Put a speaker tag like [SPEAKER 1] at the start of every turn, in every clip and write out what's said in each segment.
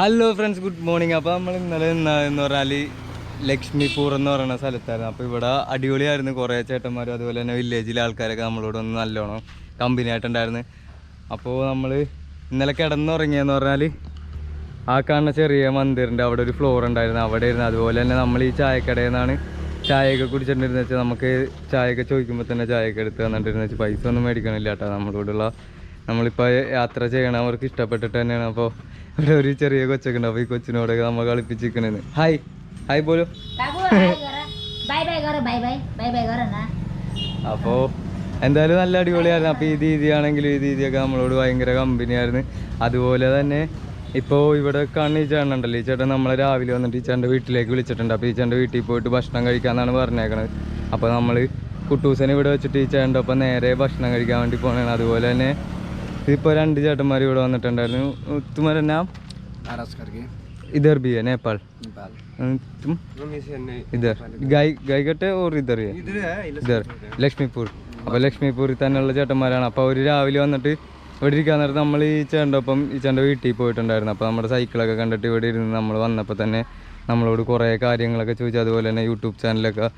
[SPEAKER 1] Hello friends good morning അപ്പോൾ നമ്മൾ ഇന്നലെ ഇന്ന എന്ന് പറഞ്ഞാൽ ലക്ഷ്മിപൂർ എന്ന് പറയുന്ന സ്ഥലത്തായിരുന്നു. അപ്പോൾ ഇവിടെ അടിപൊളിയായിരുന്നു. കുറേ ചേട്ടന്മാരും അതുപോലെ തന്നെ വില്ലേജിലെ ആൾക്കാരൊക്കെ നമ്മളോട് ഒന്ന് നല്ലോണം കമ്പനി ആയിട്ടുണ്ടായിരുന്നു. അപ്പോൾ നമ്മൾ ഇന്നലെ കിടന്നുറങ്ങിയെന്ന് പറഞ്ഞാൽ ആ കാണുന്ന ചെറിയ മന്ദിറിന്റെ അവിടെ ഒരു ഫ്ലോർ ഉണ്ടായിരുന്നു. അവിടെ ഇരുന്ന് അതുപോലെ തന്നെ നമ്മൾ ഈ ചായക്കടയിൽ നിന്നാണ് ചായയൊക്കെ കുടിച്ചിട്ടുണ്ടെന്ന് വെച്ചാൽ നമുക്ക് ചായയൊക്കെ ചോദിക്കുമ്പോൾ തന്നെ ചായയൊക്കെ എടുത്ത് തന്നിട്ടിരുന്ന വെച്ചാൽ പൈസ ഒന്നും മേടിക്കണില്ല കേട്ടോ. നമ്മളോടുള്ള നമ്മളിപ്പോൾ യാത്ര ചെയ്യണം അവർക്ക് ഇഷ്ടപ്പെട്ടിട്ട് തന്നെയാണ്. അപ്പോൾ ഇവിടെ ഒരു ചെറിയ കൊച്ചൊക്കെ അപ്പോൾ ഈ കൊച്ചിനോട് നമ്മൾ കളിപ്പിച്ചിരിക്കണെന്ന്. ഹായ് ഹായ് പോലും അപ്പോ എന്തായാലും നല്ല അടിപൊളിയായിരുന്നു. അപ്പൊ ഈ ആണെങ്കിലും ഈ ദീദിയൊക്കെ നമ്മളോട് ഭയങ്കര കമ്പനിയായിരുന്നു. അതുപോലെ തന്നെ ഇപ്പോൾ ഇവിടെ കാണുന്ന ഈ ചേട്ടൻ ഉണ്ടല്ലോ. ഈ ചേട്ടൻ നമ്മളെ രാവിലെ വന്നിട്ട് ഈ ചേട്ടന്റെ വീട്ടിലേക്ക് വിളിച്ചിട്ടുണ്ട്. അപ്പോൾ ഈ ചേട്ടന്റെ വീട്ടിൽ പോയിട്ട് ഭക്ഷണം കഴിക്കാമെന്നാണ് പറഞ്ഞേക്കണത്. അപ്പോൾ നമ്മൾ കുട്ടൂസനെ ഇവിടെ വെച്ചിട്ട് ഈ ചേട്ടന്റെ ഒപ്പം നേരെ ഭക്ഷണം കഴിക്കാൻ വേണ്ടി പോണേ അതുപോലെ തന്നെ ഇതിപ്പോ രണ്ട് ചേട്ടന്മാർ ഇവിടെ വന്നിട്ടുണ്ടായിരുന്നു. തുമാര നാം നേപ്പാൾ. ഇധർ ഗൈഗട്ടെ
[SPEAKER 2] ഓർ ഇതർ
[SPEAKER 1] ഇതർ ലക്ഷ്മിപൂർ. അപ്പൊ ലക്ഷ്മിപൂരിൽ തന്നെയുള്ള ചേട്ടന്മാരാണ്. അപ്പോൾ അവർ രാവിലെ വന്നിട്ട് ഇവിടെ ഇരിക്കാൻ നേരത്തെ നമ്മൾ ഈ ചേട്ടന്റെ ഒപ്പം ഈ ചേട്ടന്റെ വീട്ടിൽ പോയിട്ടുണ്ടായിരുന്നു. അപ്പോൾ നമ്മുടെ സൈക്കിളൊക്കെ കണ്ടിട്ട് ഇവിടെ ഇരുന്ന് നമ്മൾ വന്നപ്പോൾ തന്നെ നമ്മളോട് കുറേ കാര്യങ്ങളൊക്കെ ചോദിച്ചു. അതുപോലെ തന്നെ യൂട്യൂബ് ചാനലൊക്കെ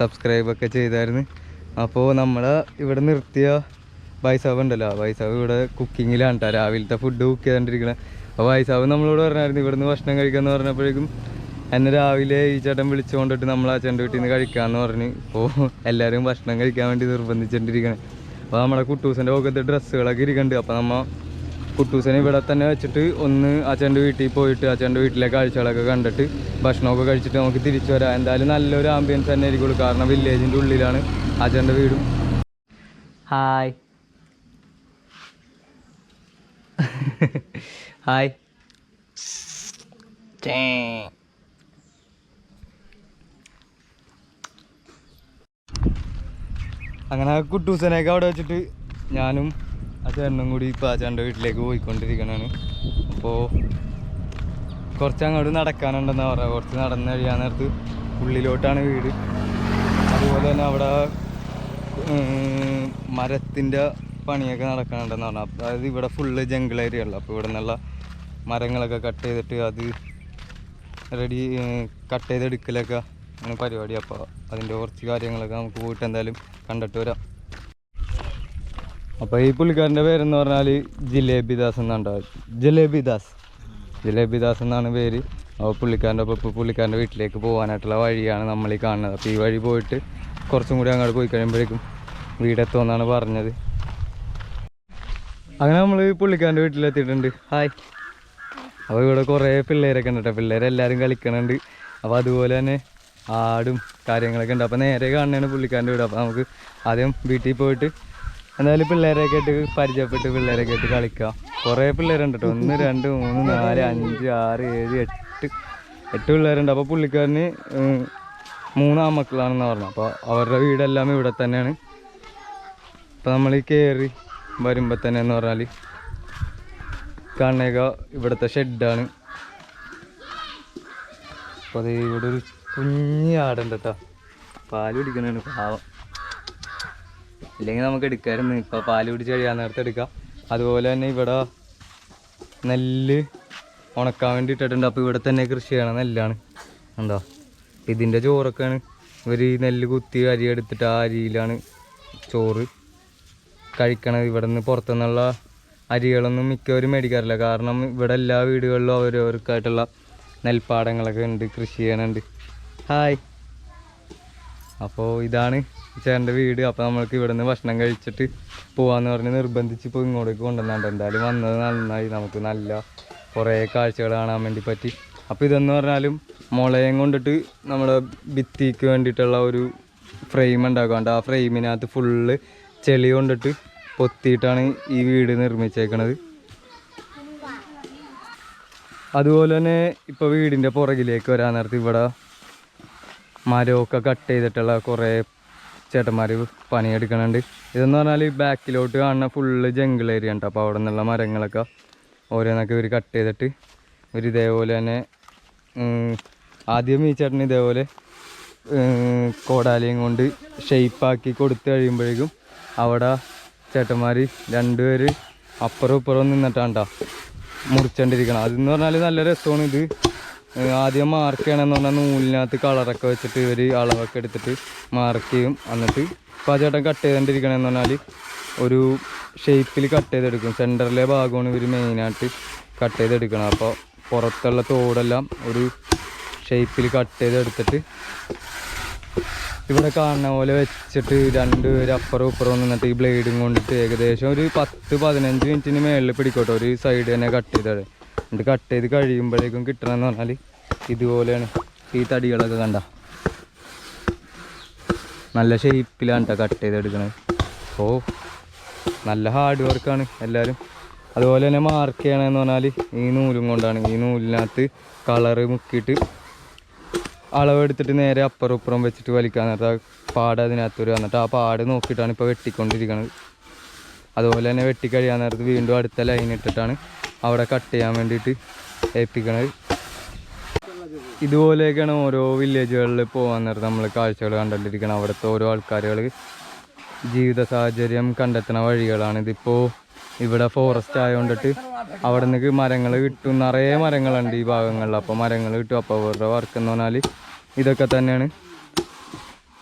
[SPEAKER 1] സബ്സ്ക്രൈബൊക്കെ ചെയ്തായിരുന്നു. അപ്പോൾ നമ്മൾ ഇവിടെ നിർത്തിയ വൈസാവ് ഉണ്ടല്ലോ. വൈസാവ് ഇവിടെ കുക്കിങ്ങിലാണ് കേട്ടോ രാവിലത്തെ ഫുഡ് കുക്ക് ചെയ്തുകൊണ്ടിരിക്കണത് അപ്പോൾ വൈസാവ് നമ്മളോട് പറഞ്ഞായിരുന്നു ഇവിടുന്ന് ഭക്ഷണം കഴിക്കാമെന്ന് പറഞ്ഞപ്പോഴേക്കും എന്നെ രാവിലെ ഈ ചേട്ടൻ വിളിച്ചുകൊണ്ടിട്ട് നമ്മൾ ആ ചേട്ടന്റെ വീട്ടിൽ നിന്ന് കഴിക്കാമെന്ന് പറഞ്ഞ് ഇപ്പോൾ എല്ലാവരും ഭക്ഷണം കഴിക്കാൻ വേണ്ടി നിർബന്ധിച്ചുകൊണ്ടിരിക്കണേ അപ്പോൾ നമ്മുടെ കുട്ടൂസിന്റെ പോകത്തെ ഡ്രസ്സുകളൊക്കെ ഇരിക്കുന്നുണ്ട് അപ്പോൾ നമ്മൾ കുട്ടൂസിനെ ഇവിടെ തന്നെ വെച്ചിട്ട് ഒന്ന് അച്ഛന്റെ വീട്ടിൽ പോയിട്ട് അച്ഛന്റെ വീട്ടിലെ കാഴ്ചകളൊക്കെ കണ്ടിട്ട് ഭക്ഷണമൊക്കെ കഴിച്ചിട്ട് നമുക്ക് തിരിച്ചു വരാം. എന്തായാലും നല്ലൊരു ആംബിയൻസ് തന്നെ ആയിരിക്കുള്ളൂ. കാരണം വില്ലേജിന്റെ ഉള്ളിലാണ് അച്ഛന്റെ വീടും. ഹായ് ഹായ് അങ്ങനെ കുട്ടൂസനെയൊക്കെ അവിടെ വെച്ചിട്ട് ഞാനും ആ ചേട്ടനും കൂടി ഇപ്പോൾ ആ ചേട്ടന്റെ വീട്ടിലേക്ക് പോയിക്കൊണ്ടിരിക്കണാണ്. അപ്പോൾ കുറച്ച് അങ്ങോട്ട് നടക്കാനുണ്ടെന്നാണ് പറയുക കുറച്ച് നടന്ന് കഴിയാൻ നേരത്ത് ഉള്ളിലോട്ടാണ് വീട്. അതുപോലെ തന്നെ അവിടെ മരത്തിന്റെ പണിയൊക്കെ നടക്കണുണ്ടെന്ന് പറഞ്ഞു. അപ്പോൾ അതായത് ഇവിടെ ഫുള്ള് ജംഗിൾ ഏരിയ ഉള്ളു. അപ്പോൾ ഇവിടെ നിന്നുള്ള മരങ്ങളൊക്കെ കട്ട് ചെയ്തിട്ട് അത് റെഡി കട്ട് ചെയ്തെടുക്കലൊക്കെ അങ്ങനെ പരിപാടി. അപ്പോൾ അതിന്റെ കുറച്ച് കാര്യങ്ങളൊക്കെ നമുക്ക് പോയിട്ട് എന്തായാലും കണ്ടിട്ട് വരാം. അപ്പോൾ ഈ പുള്ളിക്കാരന്റെ പേരെന്ന് പറഞ്ഞാൽ ജിലേബി ദാസ് എന്നാണ് ജിലേബി ദാസ് ജിലേബി ദാസ് എന്നാണ് പേര്. അപ്പോൾ പുള്ളിക്കാരന്റെ ഒപ്പം ഇപ്പോൾ പുള്ളിക്കാരന്റെ വീട്ടിലേക്ക് പോകാനായിട്ടുള്ള വഴിയാണ് നമ്മൾ ഈ കാണുന്നത്. അപ്പോൾ ഈ വഴി പോയിട്ട് കുറച്ചും കൂടി അങ്ങോട്ട് പോയി കഴിയുമ്പോഴേക്കും വീടെത്തുമെന്നാണ് പറഞ്ഞത്. അങ്ങനെ നമ്മൾ പുള്ളിക്കാരന്റെ വീട്ടിലെത്തിയിട്ടുണ്ട്. ഹായ്. അപ്പോൾ ഇവിടെ കുറേ പിള്ളേരൊക്കെ ഉണ്ട് പിള്ളേരെല്ലാരും പിള്ളേരെല്ലാവരും കളിക്കണുണ്ട്. അപ്പോൾ അതുപോലെ തന്നെ ആടും കാര്യങ്ങളൊക്കെ ഉണ്ട്. അപ്പോൾ നേരെ കാണുന്നതാണ് പുള്ളിക്കാരന്റെ വീട്. അപ്പോൾ നമുക്ക് ആദ്യം വീട്ടിൽ പോയിട്ട് എന്തായാലും പിള്ളേരൊക്കെ ആയിട്ട് പരിചയപ്പെട്ട് പിള്ളേരൊക്കെ ആയിട്ട് കളിക്കാം. കുറേ പിള്ളേരുണ്ട് കേട്ടോ ഒന്ന് രണ്ട് മൂന്ന് നാല് അഞ്ച് ആറ് ഏഴ് എട്ട് എട്ട് പിള്ളേരുണ്ട്. അപ്പോൾ പുള്ളിക്കാരന് മൂന്നാം ആമക്കളാണെന്ന് പറഞ്ഞു അപ്പോൾ അവരുടെ വീടെല്ലാം ഇവിടെ തന്നെയാണ്. അപ്പോൾ നമ്മൾ കേറി കയറി വരുമ്പോൾ തന്നെ എന്ന് പറഞ്ഞാൽ കാണുക ഇവിടുത്തെ ഷെഡാണ്. അപ്പോൾ അത് ഇവിടെ ഒരു കുഞ്ഞ് ആടുണ്ട് കേട്ടോ പാൽ പിടിക്കണതാണ് പാവം. ഇല്ലെങ്കിൽ നമുക്ക് എടുക്കാമായിരുന്നു ഇപ്പോൾ പാൽ കുടിച്ച് കഴിയാൻ നേരത്തെ എടുക്കാം. അതുപോലെ തന്നെ ഇവിടെ നെല്ല് ഉണക്കാൻ വേണ്ടി ഇട്ടിട്ടുണ്ട് അപ്പോൾ ഇവിടെ തന്നെ കൃഷി ചെയ്യണ നെല്ലാണ്. എന്താ ഇതിന്റെ ചോറൊക്കെയാണ്. ഇവർ ഈ നെല്ല് കുത്തി അരി എടുത്തിട്ട് ആ അരിയിലാണ് ചോറ് കഴിക്കണത് ഇവിടെ നിന്ന് പുറത്തുനിന്നുള്ള അരികളൊന്നും മിക്കവരും മേടിക്കാറില്ല. കാരണം ഇവിടെ എല്ലാ വീടുകളിലും അവരവർക്കായിട്ടുള്ള നെൽപ്പാടങ്ങളൊക്കെ ഉണ്ട് കൃഷി ചെയ്യണുണ്ട് ഹായ് അപ്പോൾ ഇതാണ് ചേട്ടന്റെ വീട്. അപ്പോൾ നമ്മൾക്ക് ഇവിടെ നിന്ന് ഭക്ഷണം കഴിച്ചിട്ട് പോകാമെന്ന് പറഞ്ഞ് നിർബന്ധിച്ച് ഇപ്പോൾ ഇങ്ങോട്ടേക്ക് കൊണ്ടുവന്നുണ്ട് എന്തായാലും വന്നത് നന്നായി. നമുക്ക് നല്ല കുറേ കാഴ്ചകൾ കാണാൻ വേണ്ടി പറ്റി. അപ്പോൾ ഇതെന്ന് പറഞ്ഞാലും മുളയും കൊണ്ടിട്ട് നമ്മുടെ ഭിത്തിക്ക് വേണ്ടിയിട്ടുള്ള ഒരു ഫ്രെയിം ഉണ്ടാക്കാണ്ട് ആ ഫ്രെയിമിനകത്ത് ഫുള്ള് ചെളി കൊണ്ടിട്ട് പൊത്തിയിട്ടാണ് ഈ വീട് നിർമ്മിച്ചേക്കണത്. അതുപോലെ തന്നെ ഇപ്പോൾ വീടിന്റെ പുറകിലേക്ക് വരാൻ നേരത്ത് ഇവിടെ മരമൊക്കെ കട്ട് ചെയ്തിട്ടുള്ള കുറേ ചേട്ടന്മാർ പണിയെടുക്കണുണ്ട്. ഇതെന്ന് പറഞ്ഞാൽ ബാക്കിലോട്ട് കാണുന്ന ഫുള്ള് ജംഗിൾ ഏരിയ ഉണ്ട് അപ്പോൾ അവിടെ നിന്നുള്ള മരങ്ങളൊക്കെ ഓരോന്നൊക്കെ ഇവർ കട്ട് ചെയ്തിട്ട് ഇവർ ഇതേപോലെ തന്നെ ആദ്യം ഈ ചേട്ടൻ ഇതേപോലെ കോടാലിയും കൊണ്ട് ഷെയ്പ്പാക്കി കൊടുത്തു കഴിയുമ്പോഴേക്കും അവിടെ ചേട്ടന്മാർ രണ്ടുപേര് അപ്പുറം ഇപ്പുറം നിന്നിട്ടാണ് ട്ടോ മുറിച്ചോണ്ടിരിക്കണം അതെന്ന് പറഞ്ഞാൽ നല്ല രസമാണ് ഇത്. ആദ്യം മാർക്ക് പറഞ്ഞാൽ നൂലിനകത്ത് കളറൊക്കെ വെച്ചിട്ട് ഇവർ അളവൊക്കെ എടുത്തിട്ട് മാർക്ക് ചെയ്യും. എന്നിട്ട് ഇപ്പോൾ ആ ചേട്ടൻ കട്ട് ചെയ്തുകൊണ്ടിരിക്കണമെന്ന് പറഞ്ഞാൽ ഒരു ഷേപ്പിൽ കട്ട് ചെയ്തെടുക്കും. സെന്ററിലെ ഭാഗമാണ് ഇവർ മെയിനായിട്ട് കട്ട് ചെയ്തെടുക്കണം അപ്പോൾ പുറത്തുള്ള തോടെല്ലാം ഒരു ഷേപ്പിൽ കട്ട് ചെയ്തെടുത്തിട്ട് ഇവിടെ കാണുന്ന പോലെ വെച്ചിട്ട് രണ്ടുപേരും അപ്പുറം ഇപ്പുറം നിന്നിട്ട് ഈ ബ്ലേഡും കൊണ്ടിട്ട് ഏകദേശം ഒരു പത്ത് പതിനഞ്ച് മിനിറ്റിന് മേളിൽ പിടിക്കോട്ടെ. ഒരു സൈഡ് തന്നെ കട്ട് ചെയ്തത് എന്നിട്ട് കട്ട് ചെയ്ത് കഴിയുമ്പോഴേക്കും കിട്ടണമെന്ന് പറഞ്ഞാൽ ഇതുപോലെയാണ് ഈ തടികളൊക്കെ കണ്ട. നല്ല ഷേപ്പിലാണ് കേട്ടോ കട്ട് ചെയ്തെടുക്കണത്. ഓ നല്ല ഹാർഡ് വർക്കാണ് എല്ലാവരും അതുപോലെ തന്നെ മാർക്ക് ചെയ്യണമെന്ന് പറഞ്ഞാൽ ഈ നൂലും കൊണ്ടാണ്. ഈ നൂലിനകത്ത് കളറ് മുക്കിയിട്ട് അളവെടുത്തിട്ട് നേരെ അപ്പുറം ഇപ്പുറം വെച്ചിട്ട് വലിക്കാൻ നേരത്തെ ആ പാട് അതിനകത്ത് വരിക എന്നിട്ട് ആ പാട് നോക്കിയിട്ടാണ് ഇപ്പോൾ വെട്ടിക്കൊണ്ടിരിക്കുന്നത് അതുപോലെ തന്നെ വെട്ടിക്കഴിയാൻ നേരത്ത് വീണ്ടും അടുത്ത ലൈൻ ഇട്ടിട്ടാണ് അവിടെ കട്ട് ചെയ്യാൻ വേണ്ടിയിട്ട് ഏൽപ്പിക്കണത്. ഇതുപോലെയൊക്കെയാണ് ഓരോ വില്ലേജുകളിൽ പോകാൻ നേരത്ത് നമ്മൾ കാഴ്ചകൾ കണ്ടുകൊണ്ടിരിക്കണം അവിടുത്തെ ഓരോ ആൾക്കാരുകൾ ജീവിത സാഹചര്യം കണ്ടെത്തുന്ന വഴികളാണ് ഇതിപ്പോൾ ഇവിടെ ഫോറസ്റ്റ് ആയതുകൊണ്ടിട്ട് അവിടെ നിന്ന് മരങ്ങൾ കിട്ടും. നിറയെ മരങ്ങളുണ്ട് ഈ ഭാഗങ്ങളിൽ. അപ്പോൾ മരങ്ങൾ കിട്ടും. അപ്പോൾ അവരുടെ വർക്ക് എന്ന് പറഞ്ഞാൽ ഇതൊക്കെ തന്നെയാണ്.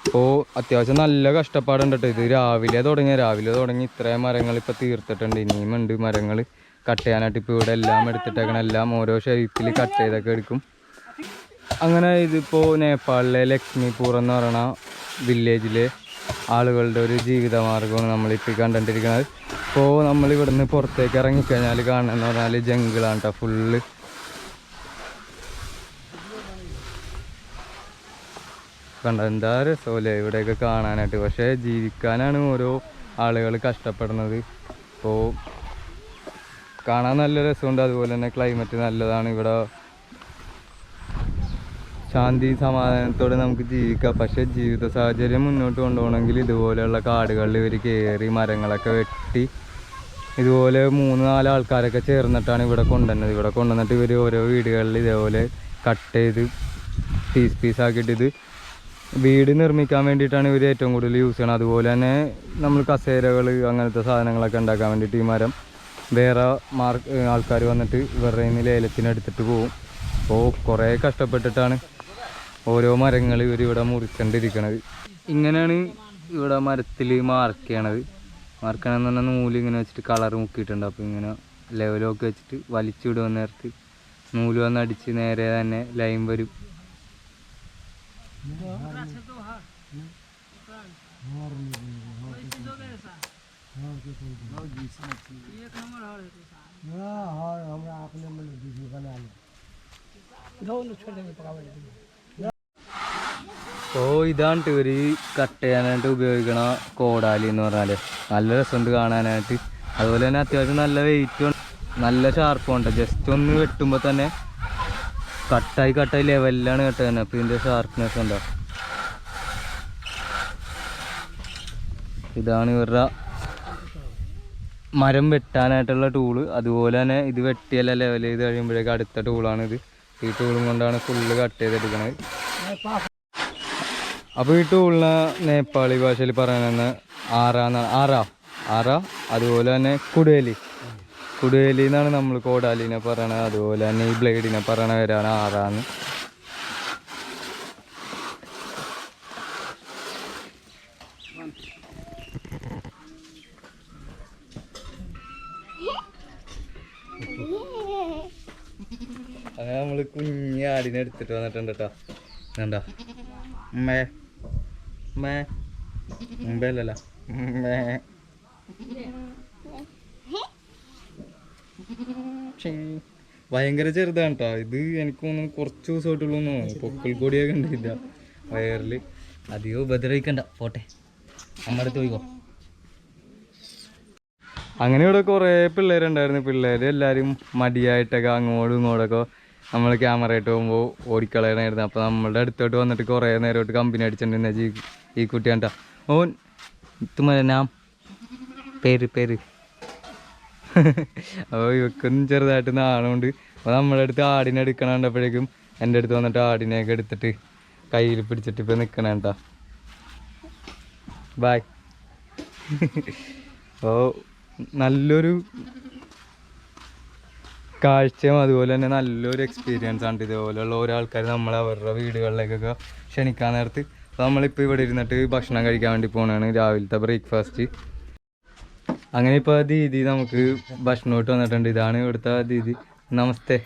[SPEAKER 1] അപ്പോൾ അത്യാവശ്യം നല്ല കഷ്ടപ്പാടുണ്ട് ഇത് രാവിലെ തുടങ്ങി രാവിലെ തുടങ്ങി ഇത്രയും മരങ്ങൾ ഇപ്പോൾ തീർത്തിട്ടുണ്ട്. ഇനിയും ഉണ്ട് മരങ്ങൾ കട്ട് ചെയ്യാനായിട്ട് ഇപ്പോൾ ഇവിടെ എല്ലാം എടുത്തിട്ടേക്കണം. എല്ലാം ഓരോ ഷേപ്പിൽ കട്ട് ചെയ്തൊക്കെ എടുക്കും. അങ്ങനെ ഇതിപ്പോൾ നേപ്പാളിലെ ലക്ഷ്മിപൂർ എന്ന് പറയുന്ന വില്ലേജിലെ ആളുകളുടെ ഒരു ജീവിതമാർഗമാണ് നമ്മളിപ്പോൾ കണ്ടിരിക്കുന്നത് ഇപ്പോൾ നമ്മൾ ഇവിടുന്ന് പുറത്തേക്ക് ഇറങ്ങിക്കഴിഞ്ഞാൽ കാണുന്നതെന്ന് പറഞ്ഞാൽ ജംഗിളാണ് കേട്ടോ ഫുള്ള്. കണ്ട എന്താ രസമല്ലേ ഇവിടെയൊക്കെ കാണാനായിട്ട്. പക്ഷേ ജീവിക്കാനാണ് ഓരോ ആളുകൾ കഷ്ടപ്പെടുന്നത്. ഇപ്പോൾ കാണാൻ നല്ല രസമുണ്ട്. അതുപോലെ തന്നെ ക്ലൈമറ്റ് നല്ലതാണ്. ഇവിടെ ശാന്തി സമാധാനത്തോടെ നമുക്ക് ജീവിക്കാം. പക്ഷെ ജീവിത സാഹചര്യം മുന്നോട്ട് കൊണ്ടുപോകണമെങ്കിൽ ഇതുപോലെയുള്ള കാടുകളിൽ ഇവർ കയറി മരങ്ങളൊക്കെ വെട്ടി ഇതുപോലെ മൂന്ന് നാല് ആൾക്കാരൊക്കെ ചേർന്നിട്ടാണ് ഇവിടെ കൊണ്ടുവന്നത്. ഇവിടെ കൊണ്ടുവന്നിട്ട് ഇവർ ഓരോ വീടുകളിൽ ഇതേപോലെ കട്ട് ചെയ്ത് പീസ് പീസ് ആക്കിയിട്ട് ഇത് വീട് നിർമ്മിക്കാൻ വേണ്ടിയിട്ടാണ് ഇവർ ഏറ്റവും കൂടുതൽ യൂസ് ചെയ്യണത്. അതുപോലെ തന്നെ നമ്മൾ കസേരകൾ അങ്ങനത്തെ സാധനങ്ങളൊക്കെ ഉണ്ടാക്കാൻ വേണ്ടിയിട്ട് ഈ മരം വേറെ മാർക്ക് ആൾക്കാർ വന്നിട്ട് ഇവരുടെ ലേലത്തിന് എടുത്തിട്ട് പോകും അപ്പോൾ കുറേ കഷ്ടപ്പെട്ടിട്ടാണ് ഓരോ മരങ്ങൾ ഇവർ ഇവിടെ മുറിക്കണ്ടിരിക്കണത് ഇങ്ങനെയാണ് ഇവിടെ മരത്തിൽ മാർക്ക് ചെയ്യണത് മാർക്ക് ചെയ്യണമെന്ന് പറഞ്ഞാൽ നൂൽ ഇങ്ങനെ വെച്ചിട്ട് കളർ മുക്കിയിട്ടുണ്ട് അപ്പോൾ ഇങ്ങനെ ലെവലൊക്കെ വെച്ചിട്ട് വലിച്ചിടുക നേരത്ത് നൂൽ വന്ന് അടിച്ച് നേരെ തന്നെ ലൈൻ വരും അപ്പോൾ ഇതാണ് ഒരു കട്ട് ചെയ്യാനായിട്ട് ഉപയോഗിക്കണ കോടാലി എന്ന് പറഞ്ഞാൽ നല്ല രസമുണ്ട് കാണാനായിട്ട്. അതുപോലെ തന്നെ അത്യാവശ്യം നല്ല വെയിറ്റും നല്ല ഷാർപ്പ് ഉണ്ട്. ജസ്റ്റ് ഒന്ന് വെട്ടുമ്പോൾ തന്നെ കട്ടായി കട്ടായി ലെവലിലാണ് കേട്ടോ തന്നെ അപ്പോൾ ഇതിന്റെ ഷാർപ്പ്നെസ് ഉണ്ടോ? ഇതാണ് ഇവരുടെ മരം വെട്ടാനായിട്ടുള്ള ടൂൾ അതുപോലെ തന്നെ ഇത് വെട്ടിയല്ല ലെവൽ ചെയ്ത് കഴിയുമ്പോഴേക്കും അടുത്ത ടൂളാണിത് ഈ ടൂളും കൊണ്ടാണ് ഫുള്ള് കട്ട് ചെയ്തെടുക്കണത്. അപ്പോൾ ഈ ടൂളിനെ നേപ്പാളി ഭാഷയിൽ പറയുന്നത് ആറാന്നാണ് ആറാ ആറ അതുപോലെ തന്നെ കുടുവേലി കുടുവേലി എന്നാണ് നമ്മൾ കോടാലിനെ പറയണത്. അതുപോലെ തന്നെ ഈ ബ്ലേഡിനെ പറയണ വരാണ് ആറാന്ന് അങ്ങനെ നമ്മൾ കുഞ്ഞാടിനെ എടുത്തിട്ട് വന്നിട്ടുണ്ട് കേട്ടോ കണ്ടോ മേ മേ മുമ്പേലല്ല. ഭയങ്കര ചെറുതാണ് കേട്ടോ ഇത് എനിക്ക് തോന്നുന്നു കുറച്ച് ദിവസമായിട്ടുള്ളൂ തോന്നുന്നു. പൊക്കിൾ കൊടിയൊക്കെ ഉണ്ടായില്ല വയറിൽ അധികം ഉപദ്രവിക്കണ്ട. പോട്ടെ. നമ്മുടെ അടുത്ത് പോയിക്കോ. അങ്ങനെ ഇവിടെ കുറേ പിള്ളേരുണ്ടായിരുന്നു. പിള്ളേർ എല്ലാവരും മടിയായിട്ടൊക്കെ അങ്ങോട്ടും ഇങ്ങോട്ടൊക്കെ നമ്മൾ ക്യാമറ ആയിട്ട് പോകുമ്പോൾ ഓടിക്കളയണായിരുന്നു. അപ്പോൾ നമ്മളുടെ അടുത്തോട്ട് വന്നിട്ട് കുറേ നേരമായിട്ട് കമ്പനി അടിച്ചിട്ടുണ്ടെന്ന് ഈ ഈ കുട്ടി കണ്ട. ഓൻ തുമ്മല ഞാൻ പേര് പേര്. അപ്പോൾ ഇവക്കൊന്നും ചെറുതായിട്ട് നാണമുണ്ട്. അപ്പോൾ നമ്മുടെ അടുത്ത് ആടിനെ എടുക്കണം കണ്ടപ്പോഴേക്കും എന്റെ അടുത്ത് വന്നിട്ട് ആടിനെയൊക്കെ എടുത്തിട്ട് കയ്യിൽ പിടിച്ചിട്ട് ഇപ്പോൾ നിൽക്കണം കേട്ടോ ബായ് അപ്പോൾ നല്ലൊരു കാഴ്ചയും അതുപോലെ തന്നെ നല്ലൊരു എക്സ്പീരിയൻസ് ആണ് ഇതേപോലെയുള്ള ഓരോ ആൾക്കാർ നമ്മൾ അവരുടെ വീടുകളിലേക്കൊക്കെ ക്ഷണിക്കാൻ നേരത്ത്. നമ്മളിപ്പോൾ ഇവിടെ ഇരുന്നിട്ട് ഭക്ഷണം കഴിക്കാൻ വേണ്ടി പോകണതാണ് രാവിലത്തെ ബ്രേക്ക്ഫാസ്റ്റ് അങ്ങനെ ഇപ്പോൾ ദീദി നമുക്ക് ഭക്ഷണമായിട്ട് വന്നിട്ടുണ്ട്. ഇതാണ് ഇവിടുത്തെ ദീദി. നമസ്തേ.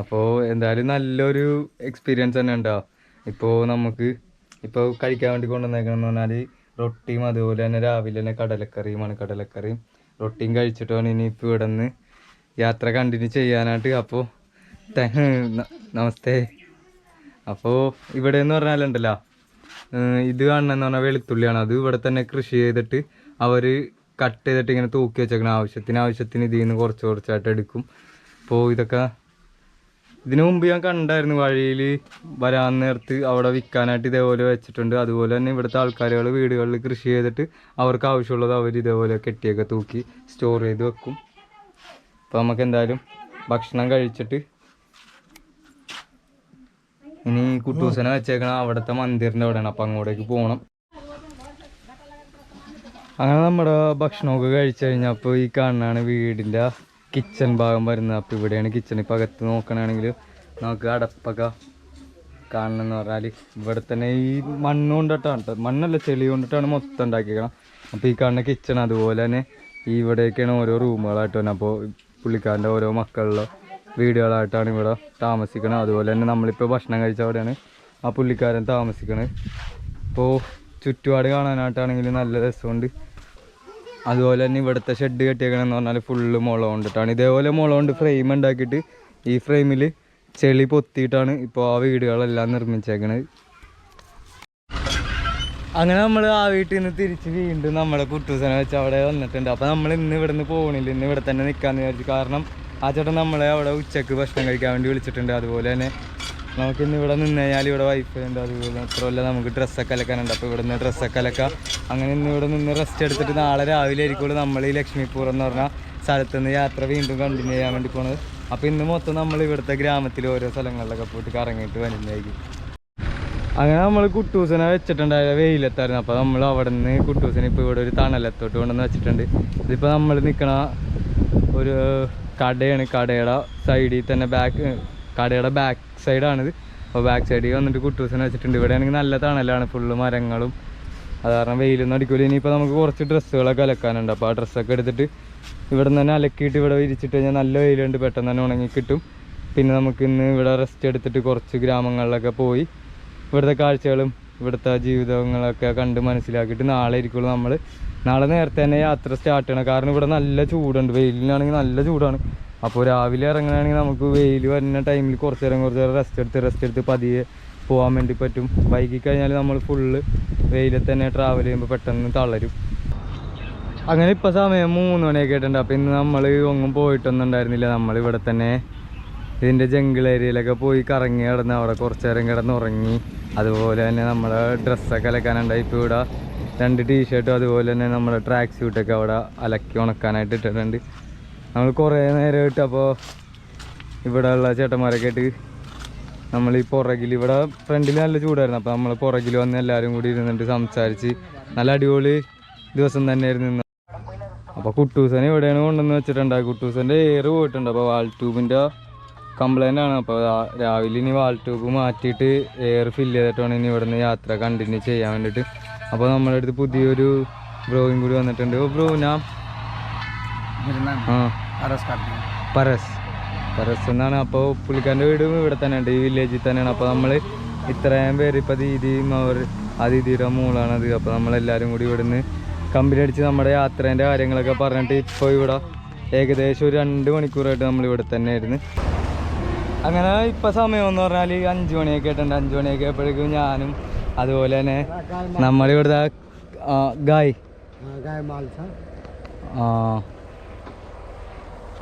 [SPEAKER 1] അപ്പോൾ എന്തായാലും നല്ലൊരു എക്സ്പീരിയൻസ് തന്നെ ഉണ്ടാവും ഇപ്പോൾ നമുക്ക് ഇപ്പോൾ കഴിക്കാൻ വേണ്ടി കൊണ്ടുവന്നേക്കണമെന്ന് പറഞ്ഞാൽ റൊട്ടിയും അതുപോലെ തന്നെ രാവിലെ തന്നെ കടലക്കറിയുമാണ്. കടലക്കറിയും റൊട്ടിയും കഴിച്ചിട്ടാണ് ഇനി ഇവിടെ നിന്ന് യാത്ര കണ്ടിന്യൂ ചെയ്യാനായിട്ട് അപ്പോൾ നമസ്തേ. അപ്പോൾ ഇവിടെ എന്ന് പറഞ്ഞാലുണ്ടല്ലോ ഇത് കാണണമെന്ന് പറഞ്ഞാൽ വെളുത്തുള്ളിയാണ്. അത് ഇവിടെ തന്നെ കൃഷി ചെയ്തിട്ട് അവർ കട്ട് ചെയ്തിട്ട് ഇങ്ങനെ തൂക്കി വെച്ചേക്കണം ആവശ്യത്തിന് ആവശ്യത്തിന് ഇതിൽ നിന്ന് കുറച്ച് കുറച്ചായിട്ട് എടുക്കും. അപ്പോൾ ഇതൊക്കെ ഇതിനു മുമ്പ് ഞാൻ കണ്ടായിരുന്നു വഴിയിൽ വരാൻ നേരത്ത് അവിടെ വിൽക്കാനായിട്ട് ഇതേപോലെ വെച്ചിട്ടുണ്ട്. അതുപോലെ തന്നെ ഇവിടുത്തെ ആൾക്കാരുകൾ വീടുകളിൽ കൃഷി ചെയ്തിട്ട് അവർക്ക് ആവശ്യമുള്ളത് അവർ ഇതേപോലെ കെട്ടിയൊക്കെ തൂക്കി സ്റ്റോർ ചെയ്ത് വെക്കും. അപ്പോൾ നമുക്ക് എന്തായാലും ഭക്ഷണം കഴിച്ചിട്ട് ഇനി കുട്ടൂസനെ വെച്ചേക്കണം. അവിടുത്തെ മന്ദിറിന്റെ അവിടെയാണ്. അപ്പം അങ്ങോട്ടേക്ക് പോകണം അങ്ങനെ നമ്മുടെ ഭക്ഷണമൊക്കെ കഴിച്ചു കഴിഞ്ഞപ്പോൾ ഈ കാണാണ് വീടിന്റെ കിച്ചൺ ഭാഗം വരുന്നത്. അപ്പോൾ ഇവിടെയാണ് കിച്ചൺ ഇപ്പോൾ അകത്ത് നോക്കണമെങ്കിൽ നമുക്ക് അടപ്പൊക്കെ കാണണമെന്ന് പറഞ്ഞാൽ ഇവിടെ തന്നെ ഈ മണ്ണ് കൊണ്ടിട്ടാണ്. മണ്ണല്ല ചെളി കൊണ്ടിട്ടാണ് മൊത്തം ഉണ്ടാക്കിയേക്കണം അപ്പോൾ ഈ കാണുന്ന കിച്ചൺ അതുപോലെ തന്നെ ഇവിടെയൊക്കെയാണ് ഓരോ റൂമുകളായിട്ട് തന്നെ അപ്പോൾ പുള്ളിക്കാരന്റെ ഓരോ മക്കളുടെ വീടുകളായിട്ടാണ് ഇവിടെ താമസിക്കുന്നത് അതുപോലെ തന്നെ നമ്മളിപ്പോൾ ഭക്ഷണം കഴിച്ച അവിടെയാണ് ആ പുള്ളിക്കാരൻ താമസിക്കുന്നത് ഇപ്പോൾ ചുറ്റുപാട് കാണാനായിട്ടാണെങ്കിൽ നല്ല രസമുണ്ട്. അതുപോലെ തന്നെ ഇവിടുത്തെ ഷെഡ് കെട്ടിയേക്കണമെന്ന് പറഞ്ഞാൽ ഫുള്ള് മുള കൊണ്ടിട്ടാണ്. ഇതേപോലെ മുള കൊണ്ട് ഫ്രെയിം ഉണ്ടാക്കിയിട്ട് ഈ ഫ്രെയിമിൽ ചെളി പൊത്തിയിട്ടാണ് ഇപ്പോൾ ആ വീടുകളെല്ലാം നിർമ്മിച്ചേക്കണത്. അങ്ങനെ നമ്മൾ ആ വീട്ടിൽ നിന്ന് തിരിച്ച് വീണ്ടും നമ്മുടെ കുട്ടൂസനെ വെച്ച് അവിടെ വന്നിട്ടുണ്ട്. അപ്പോൾ നമ്മൾ ഇന്ന് ഇവിടെ നിന്ന് പോകണില്ല ഇന്ന് ഇവിടെ തന്നെ നിൽക്കാമെന്ന് വിചാരിച്ചു. കാരണം ആ ചേട്ടൻ നമ്മളെ അവിടെ ഉച്ചയ്ക്ക് ഭക്ഷണം കഴിക്കാൻ വേണ്ടി വിളിച്ചിട്ടുണ്ട്. അതുപോലെ തന്നെ നമുക്ക് ഇന്ന് ഇവിടെ നിന്ന് കഴിഞ്ഞാൽ ഇവിടെ വൈഫ് ഉണ്ട്. അതുപോലെ മാത്രമല്ല നമുക്ക് ഡ്രസ്സൊക്കെ അലക്കാനുണ്ട്. അപ്പോൾ ഇവിടെ നിന്ന് ഡ്രസ്സൊക്കെ അലക്കാം. അങ്ങനെ ഇന്ന് ഇവിടെ നിന്ന് റെസ്റ്റ് എടുത്തിട്ട് നാളെ രാവിലെ ആയിരിക്കുള്ളൂ നമ്മൾ ഈ ലക്ഷ്മിപൂർ എന്ന് പറഞ്ഞാൽ സ്ഥലത്ത് നിന്ന് യാത്ര വീണ്ടും കണ്ടിന്യൂ ചെയ്യാൻ വേണ്ടി പോണത്. അപ്പോൾ ഇന്ന് മൊത്തം നമ്മൾ ഇവിടുത്തെ ഗ്രാമത്തിൽ ഓരോ സ്ഥലങ്ങളിലൊക്കെ പോയിട്ട് കറങ്ങിയിട്ട് വരുന്നതായിരിക്കും അങ്ങനെ നമ്മൾ കുട്ടൂസനെ വെച്ചിട്ടുണ്ടായ വെയിലെത്തായിരുന്നു. അപ്പോൾ നമ്മൾ അവിടെ നിന്ന് കുട്ടൂസനെ ഇപ്പോൾ ഇവിടെ ഒരു തണലത്തോട്ട് കൊണ്ടുവന്ന് വെച്ചിട്ടുണ്ട്. ഇതിപ്പോൾ നമ്മൾ നിൽക്കണ ഒരു കടയാണ്. കടയുടെ സൈഡിൽ തന്നെ ബാക്ക് കടയുടെ ബാക്ക് സൈഡാണിത് അപ്പോൾ ബാക്ക് സൈഡിൽ വന്നിട്ട് കുട്ടൂസനെ വെച്ചിട്ടുണ്ട്. ഇവിടെ ആണെങ്കിൽ നല്ല തണലാണ്. ഫുള്ള് മരങ്ങളും. അത് കാരണം വെയിലൊന്നും അടിക്കില്ല ഇനിയിപ്പോൾ നമുക്ക് കുറച്ച് ഡ്രസ്സുകളൊക്കെ അലക്കാനുണ്ട്. അപ്പോൾ ആ ഡ്രസ്സൊക്കെ എടുത്തിട്ട് ഇവിടെ നിന്ന് തന്നെ അലക്കിയിട്ട് ഇവിടെ വിരിച്ചിട്ട് കഴിഞ്ഞാൽ നല്ല വെയിലുണ്ട്. പെട്ടെന്ന് തന്നെ ഉണങ്ങി കിട്ടും. പിന്നെ നമുക്ക് ഇന്ന് ഇവിടെ റെസ്റ്റ് എടുത്തിട്ട് കുറച്ച് ഗ്രാമങ്ങളിലൊക്കെ പോയി ഇവിടുത്തെ കാഴ്ചകളും ഇവിടുത്തെ ജീവിതങ്ങളൊക്കെ കണ്ട് മനസ്സിലാക്കിയിട്ട് നാളെ ഇരിക്കുള്ളൂ നമ്മൾ നാളെ നേരത്തെ തന്നെ യാത്ര സ്റ്റാർട്ട് ചെയ്യണം. കാരണം ഇവിടെ നല്ല ചൂടുണ്ട്. വെയിലിനാണെങ്കിൽ നല്ല ചൂടാണ്. അപ്പോൾ രാവിലെ ഇറങ്ങുകയാണെങ്കിൽ നമുക്ക് വെയിൽ വരുന്ന ടൈമിൽ കുറച്ച് നേരം കുറച്ച് നേരം റെസ്റ്റ് എടുത്ത് റെസ്റ്റ് എടുത്ത് പതിയെ പോകാൻ വേണ്ടി പറ്റും. വൈകി കഴിഞ്ഞാൽ നമ്മൾ ഫുള്ള് വെയിലിൽ തന്നെ ട്രാവൽ ചെയ്യുമ്പോൾ പെട്ടെന്ന് തളരും. അങ്ങനെ ഇപ്പോൾ സമയം മൂന്ന് മണിയൊക്കെ ആയിട്ടുണ്ട്. അപ്പോൾ ഇന്ന് നമ്മൾ ഒന്നും പോയിട്ടൊന്നും ഉണ്ടായിരുന്നില്ല. നമ്മൾ ഇവിടെ തന്നെ ഇതിന്റെ ജംഗിൾ ഏരിയയിലൊക്കെ പോയി കറങ്ങി കിടന്ന് അവിടെ കുറച്ച് നേരം കിടന്ന് ഉറങ്ങി. അതുപോലെ തന്നെ നമ്മളെ ഡ്രസ്സൊക്കെ അലക്കാനുണ്ടായി ഇപ്പോൾ ഇവിടെ രണ്ട് ടീഷർട്ടും അതുപോലെ തന്നെ നമ്മുടെ ട്രാക്ക് സ്യൂട്ടൊക്കെ അവിടെ അലക്കി ഉണക്കാനായിട്ട് ഇട്ടിട്ടുണ്ട്. നമ്മൾ കുറേ നേരം ഇട്ടപ്പോൾ ഇവിടെ ഉള്ള ചേട്ടന്മാരൊക്കെ ആയിട്ട് നമ്മൾ ഈ പുറകിൽ ഇവിടെ ഫ്രണ്ടിൽ നല്ല ചൂടായിരുന്നു. അപ്പോൾ നമ്മൾ പുറകിൽ വന്ന് എല്ലാവരും കൂടി ഇരുന്നിട്ട് സംസാരിച്ച് നല്ല അടിപൊളി ദിവസം തന്നെയായിരുന്നു ഇന്ന്. അപ്പോൾ കുട്ടൂസനെ എവിടെയാണ് കൊണ്ടുവന്ന് വെച്ചിട്ടുണ്ട്? കുട്ടൂസന്റെ എയർ പോയിട്ടുണ്ട്. അപ്പോൾ വാൾ ട്യൂബിന്റെ കംപ്ലൈന്റ് ആണ്. അപ്പോൾ രാവിലെ ഇനി വാൾ ട്യൂബ് മാറ്റിയിട്ട് എയർ ഫില്ല് ചെയ്തിട്ടാണ് ഇനി ഇവിടുന്ന് യാത്ര കണ്ടിന്യൂ ചെയ്യാൻ വേണ്ടിയിട്ട്. അപ്പോൾ നമ്മുടെ അടുത്ത് പുതിയൊരു ബ്രോയും കൂടി വന്നിട്ടുണ്ട്. ഓ ബ്രോ ഞാൻ പരസ് പരസ്. എന്നാണ്. അപ്പോൾ പുള്ളിക്കാരന്റെ വീടും ഇവിടെ തന്നെയുണ്ട്. ഈ വില്ലേജിൽ തന്നെയാണ്. അപ്പോൾ നമ്മൾ ഇത്രയും പേര് ഇപ്പോൾ ദീദിയും അവർ ആ ദീദിയുടെ മൂളാണത് അപ്പോൾ നമ്മളെല്ലാവരും കൂടി ഇവിടുന്ന് കമ്പനി അടിച്ച് നമ്മുടെ യാത്രേന്റെ കാര്യങ്ങളൊക്കെ പറഞ്ഞിട്ട് ഇപ്പോൾ ഇവിടെ ഏകദേശം ഒരു രണ്ട് മണിക്കൂറായിട്ട് നമ്മൾ ഇവിടെ തന്നെ ആയിരുന്നു അങ്ങനെ ഇപ്പൊ സമയം എന്ന് പറഞ്ഞാൽ അഞ്ചു മണിയൊക്കെ ആയിട്ടുണ്ട്. അഞ്ചു മണിയൊക്കെ ആയപ്പോഴേക്കും ഞാനും അതുപോലെ തന്നെ നമ്മളിവിടുത്തെ ഗായ്. ആ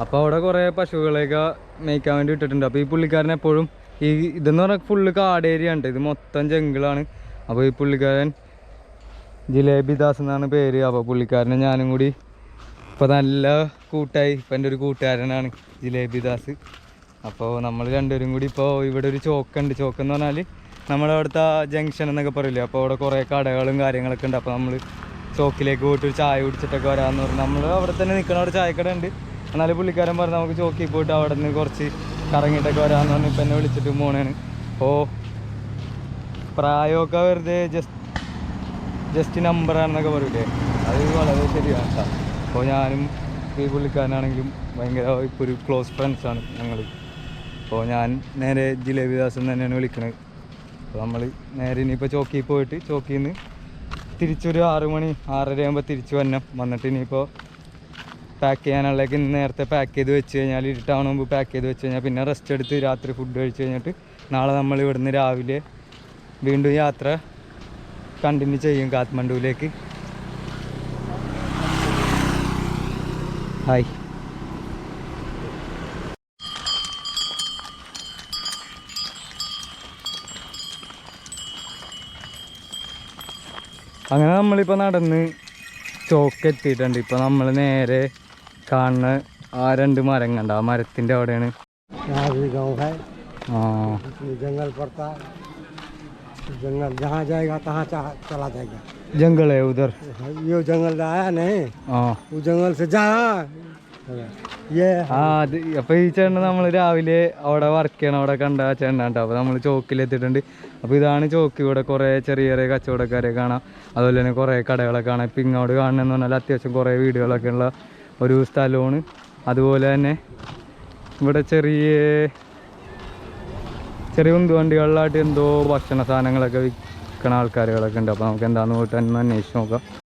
[SPEAKER 1] അപ്പോൾ അവിടെ കുറേ പശുക്കളെയൊക്കെ മേയ്ക്കാൻ വേണ്ടി ഇട്ടിട്ടുണ്ട്. അപ്പോൾ ഈ പുള്ളിക്കാരൻ എപ്പോഴും ഈ ഇതെന്ന് പറഞ്ഞാൽ ഫുള്ള് കാടേരിയ ഉണ്ട്. ഇത് മൊത്തം ജംഗിളാണ് അപ്പോൾ ഈ പുള്ളിക്കാരൻ ജിലേബി ദാസ് എന്നാണ് പേര്. അപ്പോൾ പുള്ളിക്കാരനെ ഞാനും കൂടി ഇപ്പൊ നല്ല കൂട്ടായി. ഇപ്പൊ എന്റെ ഒരു കൂട്ടുകാരനാണ് ജിലേബി ദാസ്. അപ്പോൾ നമ്മൾ രണ്ടുപേരും കൂടി ഇപ്പോൾ ഇവിടെ ഒരു ചോക്കുണ്ട്. ചോക്ക് എന്ന് പറഞ്ഞാൽ നമ്മുടെ അവിടുത്തെ ജംഗ്ഷൻ എന്നൊക്കെ പറയില്ലേ? അപ്പോൾ അവിടെ കുറേ കടകളും കാര്യങ്ങളൊക്കെ ഉണ്ട്. അപ്പോൾ നമ്മൾ ചോക്കിലേക്ക് പോയിട്ട് ഒരു ചായ കുടിച്ചിട്ടൊക്കെ വരാമെന്ന് പറഞ്ഞു. നമ്മൾ അവിടെ തന്നെ നിൽക്കണ അവിടെ ചായക്കട ഉണ്ട്. എന്നാലും പുള്ളിക്കാരൻ പറഞ്ഞു നമുക്ക് ചോക്കി പോയിട്ട് അവിടെ നിന്ന് കുറച്ച് കറങ്ങിയിട്ടൊക്കെ വരാമെന്ന് പറഞ്ഞു ഇപ്പം എന്നെ വിളിച്ചിട്ട് പോണേണ്. അപ്പോൾ പ്രായമൊക്കെ വെറുതെ ജസ്റ്റ് ജസ്റ്റ് നമ്പറാണെന്നൊക്കെ പറയൂലേ? അത് വളരെ ശരിയാണ് കേട്ടോ അപ്പോൾ ഞാനും ഈ പുള്ളിക്കാരനാണെങ്കിലും ഭയങ്കര ഇപ്പോൾ ഒരു ക്ലോസ് ഫ്രണ്ട്സാണ് ഞങ്ങൾ അപ്പോൾ ഞാൻ നേരെ ജിലേബിദാസൻ തന്നെയാണ് വിളിക്കുന്നത് അപ്പോൾ നമ്മൾ നേരെ ഇനിയിപ്പോൾ ചോക്കിൽ പോയിട്ട് ചോക്കിയിൽ നിന്ന് തിരിച്ചൊരു ആറ് മണി ആറര ആകുമ്പോൾ തിരിച്ചു വരണം. വന്നിട്ട് ഇനിയിപ്പോൾ പാക്ക് ചെയ്യാനുള്ളതൊക്കെ ഇന്ന് നേരത്തെ പാക്ക് ചെയ്ത് വെച്ച് കഴിഞ്ഞാൽ ഇരുട്ടാവണ മുമ്പ് പാക്ക് ചെയ്ത് വെച്ച് കഴിഞ്ഞാൽ പിന്നെ റെസ്റ്റ് എടുത്ത് രാത്രി ഫുഡ് കഴിച്ച് കഴിഞ്ഞിട്ട് നാളെ നമ്മൾ ഇവിടുന്ന് രാവിലെ വീണ്ടും യാത്ര കണ്ടിന്യൂ ചെയ്യും കാത്മണ്ഡുവിലേക്ക് ഹായ് അങ്ങനെ നമ്മളിപ്പോൾ നടന്ന് ചോക്ക് എത്തിയിട്ടുണ്ട് ഇപ്പോൾ നമ്മൾ നേരെ കാണുന്ന ആ രണ്ട് മരം കണ്ട ആ മരത്തിൻ്റെ അവിടെയാണ്
[SPEAKER 2] यहाँ भी गांव है
[SPEAKER 1] ആ
[SPEAKER 2] इसमें जंगल पड़ता है जंगल जहाँ जाएगा तहाँ चाह चला जाएगा
[SPEAKER 1] ജംഗളേ ഉദർ
[SPEAKER 2] ये जंगल आया नहीं
[SPEAKER 1] ആ
[SPEAKER 2] वो जंगल से जा ये
[SPEAKER 1] ആ അത് അപ്പൊ ഈ ചേട്ടൻ നമ്മൾ രാവിലെ അവിടെ വർക്ക് ചെയ്യണം അവിടെ കണ്ട ആ ചേട്ടൻ കേട്ടോ അപ്പൊ നമ്മൾ ചോക്കിലെത്തിയിട്ടുണ്ട് അപ്പൊ ഇതാണ് ചോക്ക് ഇവിടെ കുറെ ചെറിയ ചെറിയ കച്ചവടക്കാരെ കാണാം. അതുപോലെ തന്നെ കുറെ കടകളൊക്കെ കാണാം. ഇപ്പൊ ഇങ്ങോട്ട് കാണണമെന്ന് പറഞ്ഞാൽ അത്യാവശ്യം കുറെ വീടുകളൊക്കെ ഉള്ള ഒരു സ്ഥലമാണ്. അതുപോലെ തന്നെ ഇവിടെ ചെറിയ ചെറിയ ഉന്തുവണ്ടികളിലായിട്ട് എന്തോ ഭക്ഷണ സാധനങ്ങളൊക്കെ വിൽക്കണ ആൾക്കാരുകളൊക്കെ ഉണ്ട്. അപ്പോൾ നമുക്ക് എന്താണെന്ന് പോയിട്ട് അന്വേഷിച്ച് നോക്കാം.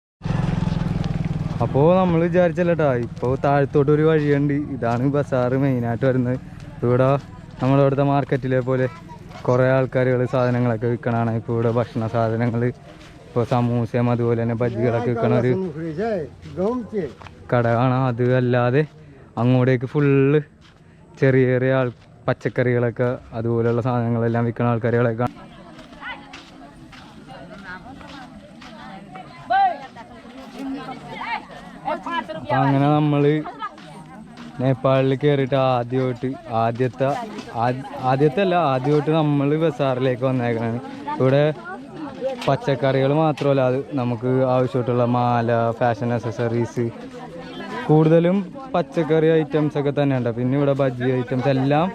[SPEAKER 1] അപ്പോ നമ്മൾ വിചാരിച്ചല്ലട്ടാ ഇപ്പോ താഴത്തോട്ട് ഒരു വഴിയുണ്ട്. ഇതാണ് ബസാറ് മെയിനായിട്ട് വരുന്നത്. ഇവിടെ നമ്മളവിടുത്തെ മാർക്കറ്റിലെ പോലെ കുറേ ആൾക്കാരുകൾ സാധനങ്ങളൊക്കെ വിൽക്കണാണ്. ഇപ്പൊ ഇവിടെ ഭക്ഷണ സാധനങ്ങൾ ഇപ്പൊ സമൂസയും അതുപോലെ തന്നെ ബജ്ജികളൊക്കെ വിൽക്കണ ഒരു കട കാണാം അത് അല്ലാതെ അങ്ങോട്ടേക്ക് ഫുള്ള് ചെറിയ ചെറിയ ആൾ പച്ചക്കറികളൊക്കെ അതുപോലെയുള്ള സാധനങ്ങളെല്ലാം വിൽക്കുന്ന ആൾക്കാരുകളൊക്കെ കാണാം. അപ്പം അങ്ങനെ നമ്മൾ നേപ്പാളിൽ കയറിയിട്ട് ആദ്യമായിട്ട് ആദ്യത്തെ ആദ്യത്തെ അല്ല ആദ്യമായിട്ട് നമ്മൾ ബസാറിലേക്ക് വന്നേക്കണാണ് ഇവിടെ പച്ചക്കറികൾ മാത്രമല്ല അത് നമുക്ക് ആവശ്യമായിട്ടുള്ള മാല ഫാഷൻ അക്സസറീസ് കൂടുതലും പച്ചക്കറി ഐറ്റംസ് ഒക്കെ തന്നെയുണ്ട്. പിന്നെ ഇവിടെ ബജ്ജി ഐറ്റംസ് എല്ലാം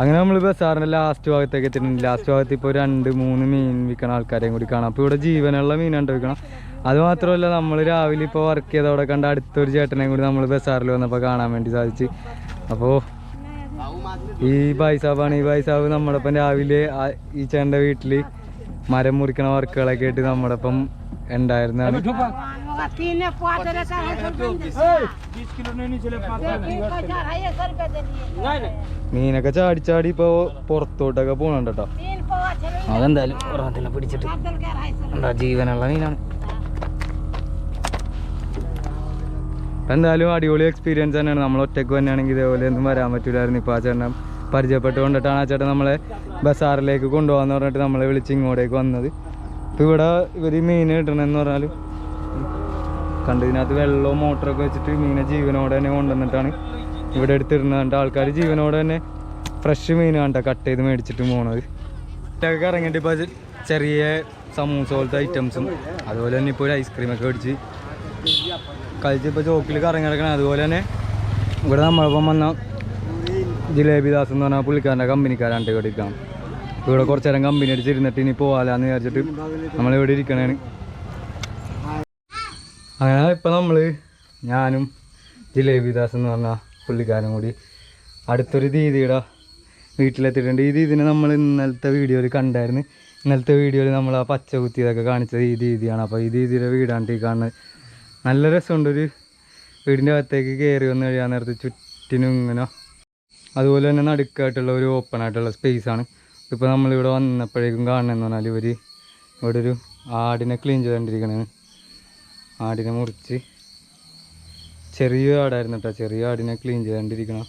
[SPEAKER 1] അങ്ങനെ നമ്മൾ സാറിന്റെ ലാസ്റ്റ് ഭാഗത്തേക്ക് എത്തിയിട്ടുണ്ട്. ലാസ്റ്റ് ഭാഗത്ത് ഇപ്പോൾ രണ്ട് മൂന്ന് മീൻ വിൽക്കണ ആൾക്കാരെയും കൂടി കാണാം. അപ്പോൾ ഇവിടെ ജീവനുള്ള മീനുണ്ട് വിൽക്കണം. അതുമാത്രമല്ല നമ്മൾ രാവിലെ ഇപ്പോൾ വർക്ക് ചെയ്തവിടെ കണ്ട അടുത്തൊരു ചേട്ടനെയും കൂടി നമ്മൾ ബസാറിൽ വന്നപ്പോൾ കാണാൻ വേണ്ടി സാധിച്ചു. അപ്പോൾ ഈ ബൈസാബാണ്. ഈ ബൈസാബ് നമ്മുടെ രാവിലെ ഈ ചേട്ടന്റെ വീട്ടിൽ മരം മുറിക്കണ വർക്കുകളൊക്കെ ആയിട്ട് നമ്മുടെ ഒപ്പം ഉണ്ടായിരുന്നതാണ്.
[SPEAKER 3] तीन पाँच रहता है
[SPEAKER 1] മീനൊക്കെ ചാടി ചാടി ഇപ്പോൾ പുറത്തോട്ടൊക്കെ പോകണുണ്ട് കേട്ടോ
[SPEAKER 3] तीन पौवा चले
[SPEAKER 1] അതെന്തായാലും ഒരെണ്ണത്തിനെ പിടിച്ചിട്ട്
[SPEAKER 3] दल के अढ़ाई सौ
[SPEAKER 1] എന്താ ജീവനുള്ള മീനാണ് എന്തായാലും അടിപൊളി എക്സ്പീരിയൻസ് തന്നെയാണ് നമ്മൾ ഒറ്റയ്ക്ക് തന്നെയാണെങ്കിൽ ഇതേപോലെ ഒന്നും വരാൻ പറ്റില്ലായിരുന്നു ഇപ്പോൾ ആ ചേട്ടൻ പരിചയപ്പെട്ടുകൊണ്ടിട്ടാണ് ആ ചേട്ടൻ നമ്മളെ ബസാറിലേക്ക് കൊണ്ടുപോകാന്ന് പറഞ്ഞിട്ട് നമ്മളെ വിളിച്ച് ഇങ്ങോട്ടേക്ക് വന്നത് ഇപ്പോൾ ഇവിടെ ഇവർ മീൻ കിട്ടണമെന്ന് പറഞ്ഞാൽ കണ്ട് ഇതിനകത്ത് വെള്ളവും മോട്ടറൊക്കെ വെച്ചിട്ട് മീനെ ജീവനോടെ തന്നെ കൊണ്ടുവന്നിട്ടാണ് ഇവിടെ എടുത്തിരുന്നത്. കണ്ട ആൾക്കാർ ജീവനോടെ തന്നെ ഫ്രഷ് മീൻ കണ്ട കട്ട് ചെയ്ത് മേടിച്ചിട്ട് പോണത്. ഇതൊക്കെ ഇറങ്ങിയിട്ട് ഇപ്പോൾ ചെറിയ സമൂസ പോലത്തെ ഐറ്റംസും അതുപോലെ തന്നെ ഇപ്പോൾ ഒരു ഐസ്ക്രീമൊക്കെ മേടിച്ച് കഴിച്ച് ഇപ്പോൾ ചോക്കിൽ കറങ്ങി കിടക്കണം അതുപോലെ തന്നെ ഇവിടെ നമ്മളൊപ്പം വന്ന ജിലേബി ദാസ് എന്ന് പറഞ്ഞാൽ പുള്ളിക്കാരന്റെ കമ്പനിക്കാരാണ് ഇവിടെ ഇരിക്കണം ഇവിടെ കുറച്ച് നേരം കമ്പനി അടിച്ചിരുന്നിട്ട് ഇനി പോകാലാന്ന് വിചാരിച്ചിട്ട് നമ്മളിവിടെ ഇരിക്കണേണ്. അങ്ങനെ ഇപ്പം നമ്മൾ ഞാനും ജിലേബിദാസ് എന്ന് പറഞ്ഞ പുള്ളിക്കാരും കൂടി അടുത്തൊരു ദീദിയുടെ വീട്ടിലെത്തിയിട്ടുണ്ട്. ഈ ദീദിനെ നമ്മൾ ഇന്നലത്തെ വീഡിയോയിൽ കണ്ടായിരുന്നു. ഇന്നലത്തെ വീഡിയോയിൽ നമ്മൾ ആ പച്ച കുത്തിയതൊക്കെ കാണിച്ചത് ഈ ദീദിയാണ്. അപ്പോൾ ഈ ദീദിയുടെ വീടാണ് ഈ കാണുന്നത്. നല്ല രസമുണ്ട്. ഒരു വീടിന്റെ അകത്തേക്ക് കയറി വന്ന് കഴിയാൻ നേരത്ത് ചുറ്റിനും ഇങ്ങനെ അതുപോലെ തന്നെ നടുക്കായിട്ടുള്ള ഒരു ഓപ്പൺ ആയിട്ടുള്ള സ്പേസ് ആണ്. ഇപ്പോൾ നമ്മളിവിടെ വന്നപ്പോഴേക്കും കാണണമെന്ന് പറഞ്ഞാൽ ഇവർ ഇവിടെ ഒരു ആടിനെ ക്ലീൻ ചെയ്തുകൊണ്ടിരിക്കണേ ആടിനെ മുറിച്ച്. ചെറിയ ആടായിരുന്നു കേട്ടോ ചെറിയ ആടിനെ ക്ലീൻ
[SPEAKER 3] ചെയ്യാണ്ടിരിക്കണം.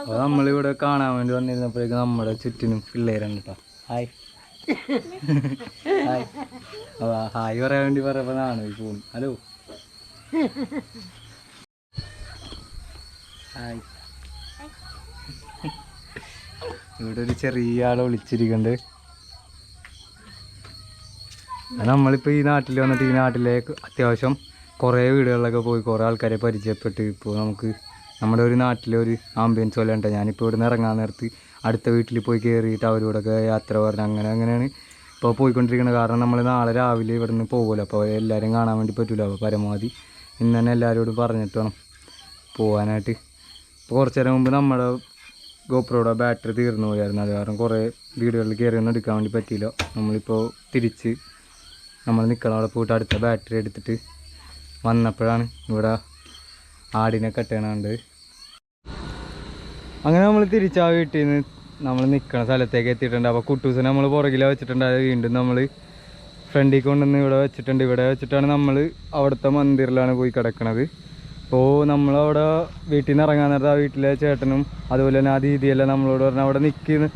[SPEAKER 1] അത് നമ്മളിവിടെ കാണാൻ വേണ്ടി വന്നിരുന്നപ്പോഴേക്ക് നമ്മുടെ ചുറ്റിനും പിള്ളേരുണ്ട് കേട്ടോ ഹായ് ഹായ് ഹായ് പറയാൻ വേണ്ടി പറയുമ്പോൾ ഈ പോകും ഹലോ ഇവിടെ ഒരു ചെറിയ ആളെ വിളിച്ചിരിക്കണ്ട്. നമ്മളിപ്പോൾ ഈ നാട്ടിൽ വന്നിട്ട് ഈ നാട്ടിലേക്ക് അത്യാവശ്യം കുറേ വീടുകളിലൊക്കെ പോയി കുറേ ആൾക്കാരെ പരിചയപ്പെട്ട് ഇപ്പോൾ നമുക്ക് നമ്മുടെ ഒരു നാട്ടിലെ ഒരു ആംബിയൻസ് പോലെ ഉണ്ട്. ഞാനിപ്പോൾ ഇവിടെ നിന്ന് ഇറങ്ങാൻ നേരത്ത് അടുത്ത വീട്ടിൽ പോയി കയറിയിട്ട് അവരോടൊക്കെ യാത്ര പറഞ്ഞു. അങ്ങനെ അങ്ങനെയാണ് ഇപ്പോൾ പോയിക്കൊണ്ടിരിക്കുന്നത് കാരണം നമ്മൾ നാളെ രാവിലെ ഇവിടെ നിന്ന് പോകുമല്ലോ അപ്പോൾ എല്ലാവരും കാണാൻ വേണ്ടി പറ്റില്ല അപ്പോൾ പരമാവധി ഇന്ന് തന്നെ എല്ലാവരോടും പറഞ്ഞിട്ട് വേണം പോകാനായിട്ട് ഇപ്പോൾ കുറച്ച് നേരം മുമ്പ് നമ്മുടെ ഗോപ്രോയുടെ ബാറ്ററി തീർന്നു പോയായിരുന്നു. അത് കാരണം കുറേ വീടുകളിൽ കയറിയൊന്നും എടുക്കാൻ വേണ്ടി പറ്റിയില്ല. നമ്മളിപ്പോൾ തിരിച്ച് നമ്മൾ നിൽക്കണം അവിടെ പോയിട്ട് അടുത്ത ബാറ്ററി എടുത്തിട്ട് വന്നപ്പോഴാണ് ഇവിടെ ആടിനെ കെട്ടണുണ്ട് അങ്ങനെ നമ്മൾ തിരിച്ചാ വീട്ടിൽ നിന്ന് നമ്മൾ നിൽക്കുന്ന സ്ഥലത്തേക്ക് എത്തിയിട്ടുണ്ട്. അപ്പോൾ കുട്ടൂസിനെ നമ്മൾ പുറകിലാണ് വെച്ചിട്ടുണ്ട്. വീണ്ടും നമ്മൾ ഫ്രണ്ടിൽ കൊണ്ടുവന്ന് ഇവിടെ വെച്ചിട്ടുണ്ട്. ഇവിടെ വെച്ചിട്ടാണ് നമ്മൾ അവിടുത്തെ മന്ദിറിലാണ് പോയി കിടക്കണത്. അപ്പോൾ നമ്മളവിടെ വീട്ടിൽ നിന്ന് ഇറങ്ങാൻ നേരത്തെ ആ വീട്ടിലെ ചേട്ടനും അതുപോലെ തന്നെ ആ ദീദിയെല്ലാം നമ്മളോട് പറഞ്ഞാൽ അവിടെ നിൽക്കുന്ന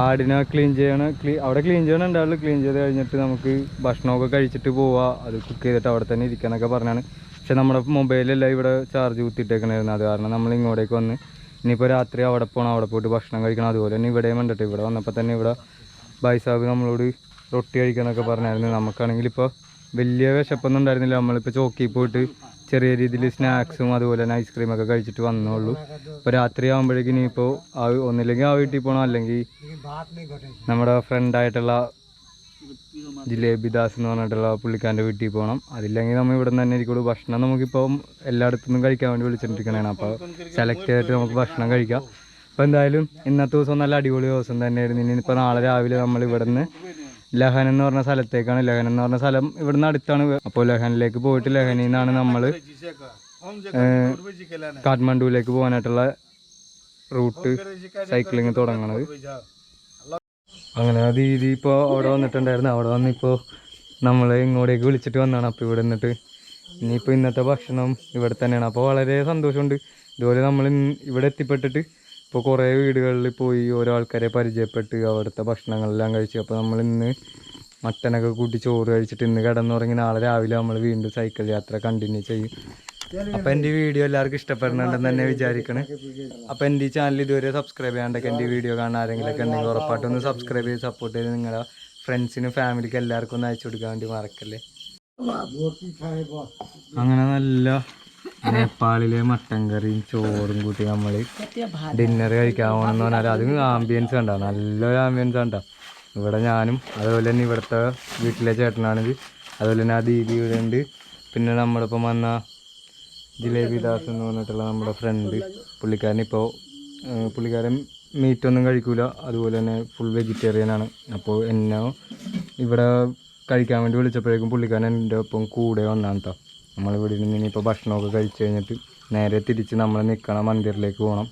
[SPEAKER 1] ആടിനെ ക്ലീൻ ചെയ്യണം. ക്ലീ അവിടെ ക്ലീൻ ചെയ്യണം ഉണ്ടാവുള്ളൂ ക്ലീൻ ചെയ്ത് കഴിഞ്ഞിട്ട് നമുക്ക് ഭക്ഷണമൊക്കെ കഴിച്ചിട്ട് പോവാം. അത് കുക്ക് ചെയ്തിട്ട് അവിടെ തന്നെ ഇരിക്കാനൊക്കെ പറഞ്ഞാണ്. പക്ഷെ നമ്മുടെ മൊബൈലല്ല ഇവിടെ ചാർജ് കുത്തിയിട്ടേക്കണായിരുന്നു. അത് കാരണം നമ്മൾ ഇങ്ങോട്ടേക്ക് വന്ന് ഇനിയിപ്പോൾ രാത്രി അവിടെ പോകണം അവിടെ പോയിട്ട് ഭക്ഷണം കഴിക്കണം. അതുപോലെ തന്നെ ഇവിടെയും കണ്ടിട്ട് ഇവിടെ വന്നപ്പോൾ തന്നെ ഇവിടെ ബൈസാബ് നമ്മളോട് റൊട്ടി കഴിക്കണമെന്നൊക്കെ പറഞ്ഞായിരുന്നു. നമുക്കാണെങ്കിൽ ഇപ്പോൾ വലിയ വിശപ്പൊന്നും ഉണ്ടായിരുന്നില്ല. നമ്മളിപ്പോൾ ചോക്കി പോയിട്ട് ചെറിയ രീതിയിൽ സ്നാക്സും അതുപോലെ തന്നെ ഐസ്ക്രീമൊക്കെ കഴിച്ചിട്ട് വന്നോളൂ ഇപ്പോൾ രാത്രി ആകുമ്പോഴേക്കിനി ഇപ്പോൾ ആ ഒന്നില്ലെങ്കിൽ ആ വീട്ടിൽ പോകണം അല്ലെങ്കിൽ നമ്മുടെ ഫ്രണ്ടായിട്ടുള്ള ജിലേബി ദാസ് എന്ന് പറഞ്ഞിട്ടുള്ള പുള്ളിക്കാരന്റെ വീട്ടിൽ പോകണം അതില്ലെങ്കിൽ നമ്മൾ ഇവിടെ നിന്ന് തന്നെ ഇരിക്കുള്ളൂ. ഭക്ഷണം നമുക്കിപ്പോൾ എല്ലായിടത്തുനിന്നും കഴിക്കാൻ വേണ്ടി വിളിച്ചിട്ടിരിക്കണേ അപ്പോൾ സെലക്ട് ചെയ്തിട്ട് നമുക്ക് ഭക്ഷണം കഴിക്കാം. അപ്പോൾ എന്തായാലും ഇന്നത്തെ ദിവസം നല്ല അടിപൊളി ദിവസം തന്നെയായിരുന്നു. ഇനിയിപ്പോൾ നാളെ രാവിലെ നമ്മൾ ഇവിടെ നിന്ന് ലഹൻ എന്ന് പറഞ്ഞ സ്ഥലത്തേക്കാണ്. ലഹൻ എന്ന് പറഞ്ഞ സ്ഥലം ഇവിടുന്ന് അടുത്താണ്. അപ്പോൾ ലഹനിലേക്ക് പോയിട്ട് ലഹനിൽ നിന്നാണ് നമ്മൾ കാഠ്മണ്ഡുവിലേക്ക് പോകാനായിട്ടുള്ള റൂട്ട് സൈക്ലിങ് തുടങ്ങണത്. അങ്ങനെ ആ ദീദി ഇപ്പോൾ അവിടെ വന്നിട്ടുണ്ടായിരുന്നു. അവിടെ വന്നിപ്പോൾ നമ്മൾ ഇങ്ങോട്ടേക്ക് വിളിച്ചിട്ട് വന്നതാണ് അപ്പോൾ ഇവിടെ നിന്നിട്ട് ഇനിയിപ്പോൾ ഇന്നത്തെ ഭക്ഷണം ഇവിടെ തന്നെയാണ്. അപ്പോൾ വളരെ സന്തോഷമുണ്ട്. ഇതുപോലെ നമ്മൾ ഇവിടെ എത്തിപ്പെട്ടിട്ട് ഇപ്പോൾ കുറേ വീടുകളിൽ പോയി ഓരോ ആൾക്കാരെ പരിചയപ്പെട്ട് അവിടുത്തെ ഭക്ഷണങ്ങളെല്ലാം കഴിച്ച്. അപ്പോൾ നമ്മൾ ഇന്ന് മട്ടനൊക്കെ കൂട്ടി ചോറ് കഴിച്ചിട്ട് ഇന്ന് കിടന്നുറങ്ങി നാളെ രാവിലെ നമ്മൾ വീണ്ടും സൈക്കിൾ യാത്ര കണ്ടിന്യൂ ചെയ്യും. അപ്പം എന്റെ വീഡിയോ എല്ലാവർക്കും ഇഷ്ടപ്പെടുന്നുണ്ടെന്ന് തന്നെ വിചാരിക്കണേ. അപ്പം എന്റെ ഈ ചാനൽ ഇതുവരെ സബ്സ്ക്രൈബ് ചെയ്യാണ്ടൊക്കെ എന്റെ വീഡിയോ കാണാൻ ആരെങ്കിലുമൊക്കെ ഉണ്ടെങ്കിൽ ഉറപ്പായിട്ടും ഒന്ന് സബ്സ്ക്രൈബ് ചെയ്ത് സപ്പോർട്ട് ചെയ്ത് നിങ്ങളുടെ ഫ്രണ്ട്സിനും ഫാമിലിക്കും എല്ലാവർക്കും ഒന്ന് അയച്ചു കൊടുക്കാൻ വേണ്ടി മറക്കല്ലേ. അങ്ങനെ നല്ല നേപ്പാളിലെ മട്ടൻ കറിയും ചോറും കൂട്ടി നമ്മൾ ഡിന്നർ കഴിക്കാൻ പോകണമെന്ന് പറഞ്ഞാൽ അതും ആംബിയൻസ് കണ്ട. നല്ലൊരു ആംബിയൻസ് കണ്ട. ഇവിടെ ഞാനും അതുപോലെ തന്നെ ഇവിടുത്തെ വീട്ടിലെ ചേട്ടനാണിത്. അതുപോലെ തന്നെ ആ ദീദി ഇവിടെ ഉണ്ട്. പിന്നെ നമ്മളിപ്പം വന്ന ജിലേബി ദാസ് എന്ന് പറഞ്ഞിട്ടുള്ള നമ്മുടെ ഫ്രണ്ട് പുള്ളിക്കാരൻ ഇപ്പോൾ പുള്ളിക്കാരൻ മീറ്റ് ഒന്നും കഴിക്കൂല. അതുപോലെ തന്നെ ഫുൾ വെജിറ്റേറിയൻ ആണ്. അപ്പോൾ എന്നെ ഇവിടെ കഴിക്കാൻ വേണ്ടി വിളിച്ചപ്പോഴേക്കും പുള്ളിക്കാരൻ എന്റെ ഒപ്പം കൂടെ വന്നാണ് കേട്ടോ നമ്മളിവിടെ നിന്ന് ഇനിയിപ്പോൾ ഭക്ഷണമൊക്കെ കഴിച്ച് കഴിഞ്ഞിട്ട് നേരെ തിരിച്ച് നമ്മൾ നിൽക്കണ മന്ദിറിലേക്ക് പോകണം